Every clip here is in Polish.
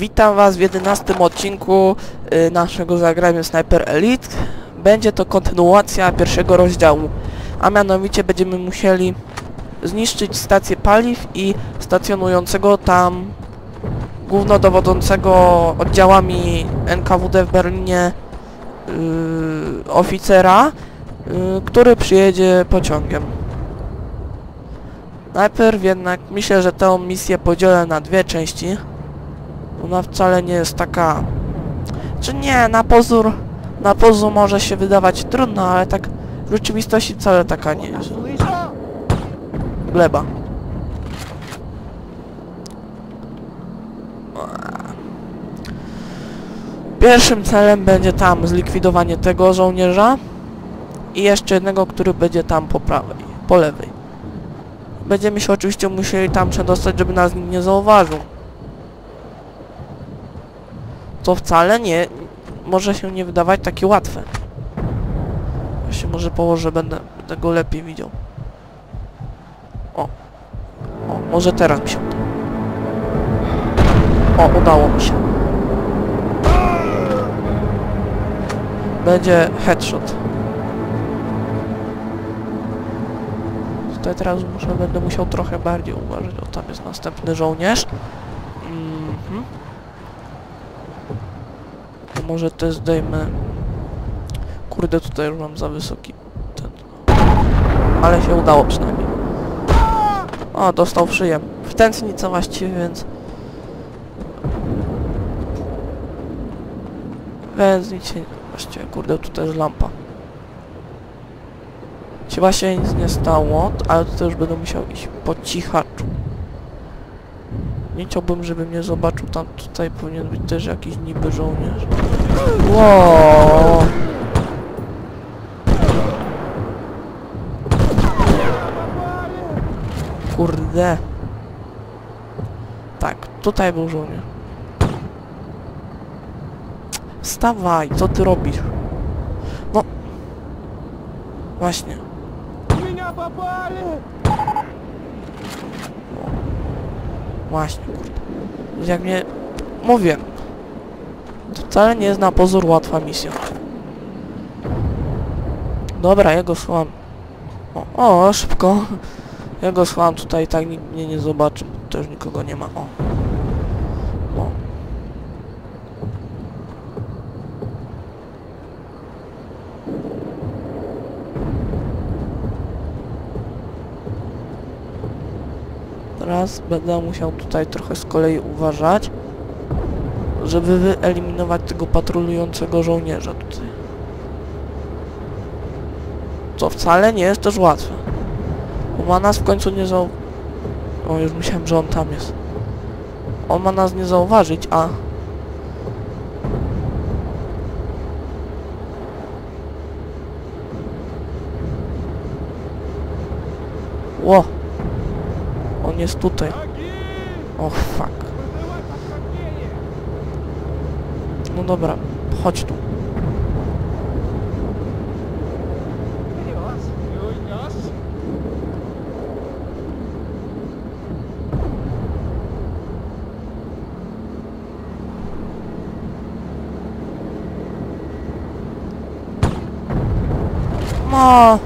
Witam Was w 11 odcinku y, naszego zagrania Sniper Elite. Będzie to kontynuacja pierwszego rozdziału, a mianowicie będziemy musieli zniszczyć stację paliw i stacjonującego tam głównodowodzącego oddziałami NKWD w Berlinie y, oficera, y, który przyjedzie pociągiem. Najpierw jednak myślę, że tę misję podzielę na dwie części. Ona wcale nie jest taka... Czy nie, na pozór... Na pozór może się wydawać trudno, ale tak w rzeczywistości wcale taka nie jest. Gleba. Pierwszym celem będzie tam zlikwidowanie tego żołnierza i jeszcze jednego, który będzie tam po prawej, po lewej. Będziemy się oczywiście musieli tam przedostać, żeby nas nikt nie zauważył. Co wcale nie może się nie wydawać takie łatwe. Ja się może położę, będę, będę go lepiej widział. O. O, może teraz mi się uda. O, udało mi się. Będzie headshot. Tutaj teraz muszę, będę musiał trochę bardziej uważać. O, tam jest następny żołnierz. Mhm. To może też zdejmę... Kurde, tutaj już mam za wysoki ten... Ale się udało przynajmniej. O, dostał w szyję. W tętnicę właściwie, więc... Więc nic się... Właściwie, kurde, tutaj jest lampa. Chyba się nic nie stało, ale to już będę musiał iść po cichaczu. Nie chciałbym, żeby mnie zobaczył, tam tutaj powinien być też jakiś niby żołnierz. Wow. Kurde. Tak, tutaj był żołnierz. Wstawaj, co ty robisz? No. Właśnie. Właśnie, kurde. Jak mnie... Mówię, Wcale nie jest na pozór łatwa misja. Dobra, ja go schowam. O, o, szybko. Ja go schowam tutaj, tak nikt mnie nie zobaczy. Też nikogo nie ma. O. O. Teraz będę musiał tutaj trochę z kolei uważać, żeby wyeliminować tego patrolującego żołnierza tutaj. Co wcale nie jest też łatwe. Bo ma nas w końcu nie zau... O, już myślałem, że on tam jest. On ma nas nie zauważyć, a... Ło! On jest tutaj. Och, fuck. No dobra, chodź tu. No.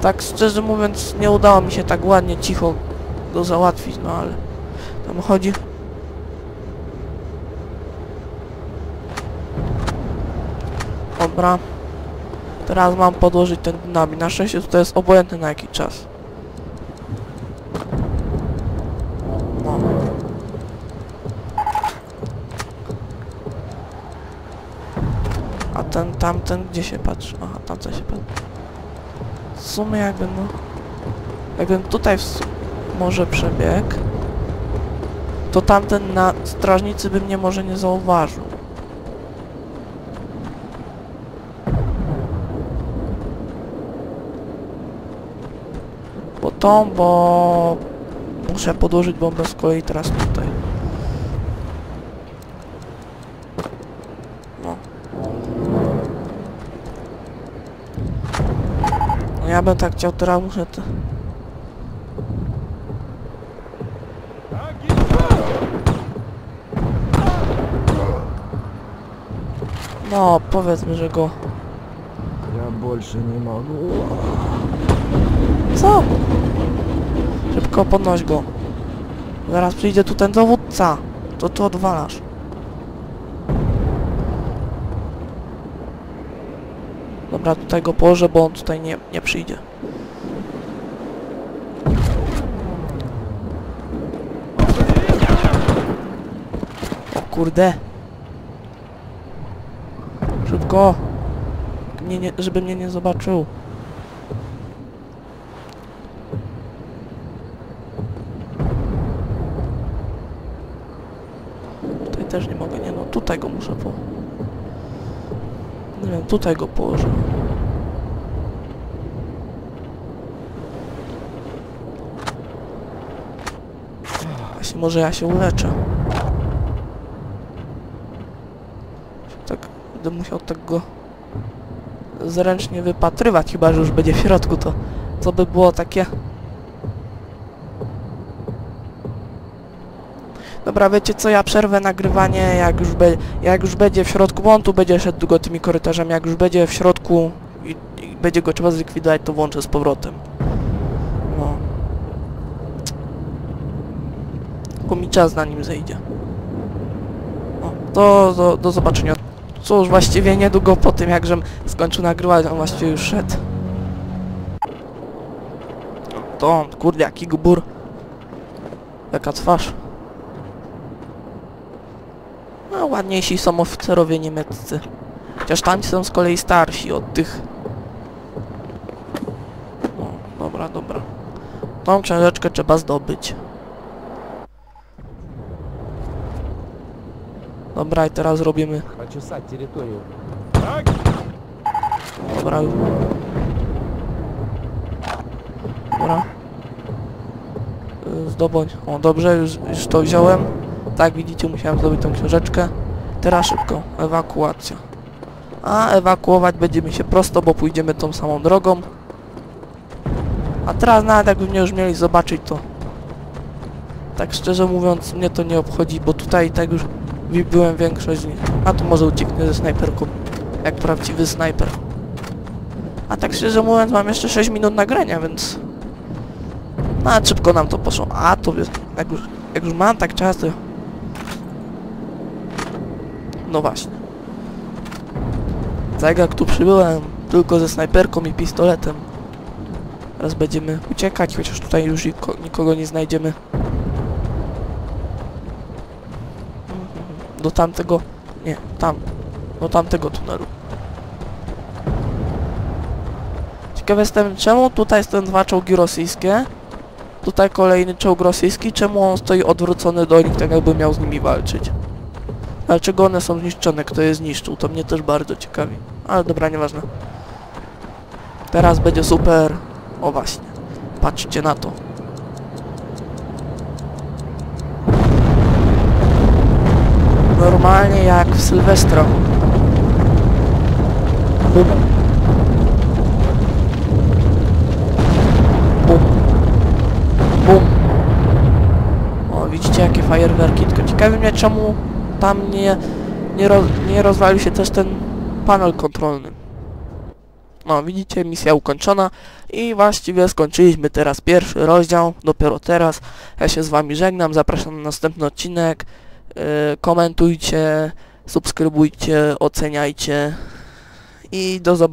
Tak szczerze mówiąc, nie udało mi się tak ładnie, cicho go załatwić, no ale tam chodzi. Dobra. Teraz mam podłożyć ten dynamit. Na szczęście to jest obojętne na jaki czas. No. A ten tamten gdzie się patrzy? Aha, tamten się patrzy. W sumie jakbym no... Jakbym tutaj w su- może przebiegł, to tamten na strażnicy by mnie może nie zauważył. Bo tą, bo... Muszę podłożyć bombę z kolei teraz tutaj. No. No ja bym tak chciał, teraz muszę... Te... No, powiedzmy, że go... Я больше не могу. Co? Szybko podnoś go. Zaraz przyjdzie tu ten dowódca. To tu odwalasz. Dobra, tutaj go położę, bo on tutaj nie, nie przyjdzie. O kurde. Szybko. Nie, żeby mnie nie zobaczył. Tutaj też nie mogę, nie no, tutaj go muszę po... Nie wiem, tutaj go położę. Właśnie może ja się uleczę. Tak, będę musiał tak go zręcznie wypatrywać, chyba że już będzie w środku, to co by było takie... Dobra, wiecie co, ja przerwę nagrywanie, jak już, be, jak już będzie w środku, bo on tu będzie szedł długo tymi korytarzami, jak już będzie w środku i, i będzie go trzeba zlikwidować, to włączę z powrotem. No. Tylko mi czas na nim zejdzie. O, to do, do zobaczenia. Cóż, właściwie niedługo po tym, jak żem skończył nagrywać, on właściwie już szedł. To kurde, jaki gbur. Jaka twarz. No, ładniejsi są oficerowie niemieccy. Chociaż tamci są z kolei starsi od tych. O, dobra, dobra. Tą książeczkę trzeba zdobyć. Dobra, i teraz robimy Почесать территорию. Dobra, już. Dobra. Y, Zdobądź. O, dobrze, już, już to wziąłem. Tak, widzicie, musiałem zdobyć tą książeczkę. Teraz szybko. Ewakuacja. A ewakuować będziemy się prosto, bo pójdziemy tą samą drogą. A teraz nawet jakby mnie już mieli zobaczyć, to... Tak szczerze mówiąc, mnie to nie obchodzi, bo tutaj tak już wi- byłem większość z nich. A tu może ucieknę ze snajperką. Jak prawdziwy snajper. A tak szczerze mówiąc, mam jeszcze 6 minut nagrania, więc... No, a szybko nam to poszło. A, to jest... Jak już, jak już mam tak czas, to... No właśnie. Tak jak tu przybyłem, tylko ze snajperką i pistoletem. Teraz będziemy uciekać, chociaż tutaj już niko- nikogo nie znajdziemy. Do tamtego... Nie, tam. Do tamtego tunelu. Ciekawy jestem, czemu tutaj są dwa czołgi rosyjskie, tutaj kolejny czołg rosyjski, czemu on stoi odwrócony do nich, tak jakby miał z nimi walczyć. Dlaczego one są zniszczone, kto je zniszczył, to mnie też bardzo ciekawi. Ale dobra, nieważne. Teraz będzie super. O właśnie, patrzcie na to. Normalnie jak w Sylwestra. Bum. Bum. Bum. O, widzicie jakie fajerwerki, tylko ciekawi mnie czemu tam nie, nie, roz, nie rozwalił się też ten panel kontrolny. No, widzicie, misja ukończona i właściwie skończyliśmy teraz pierwszy rozdział, dopiero teraz. Ja się z wami żegnam, zapraszam na następny odcinek. Yy, komentujcie, subskrybujcie, oceniajcie i do zobaczenia.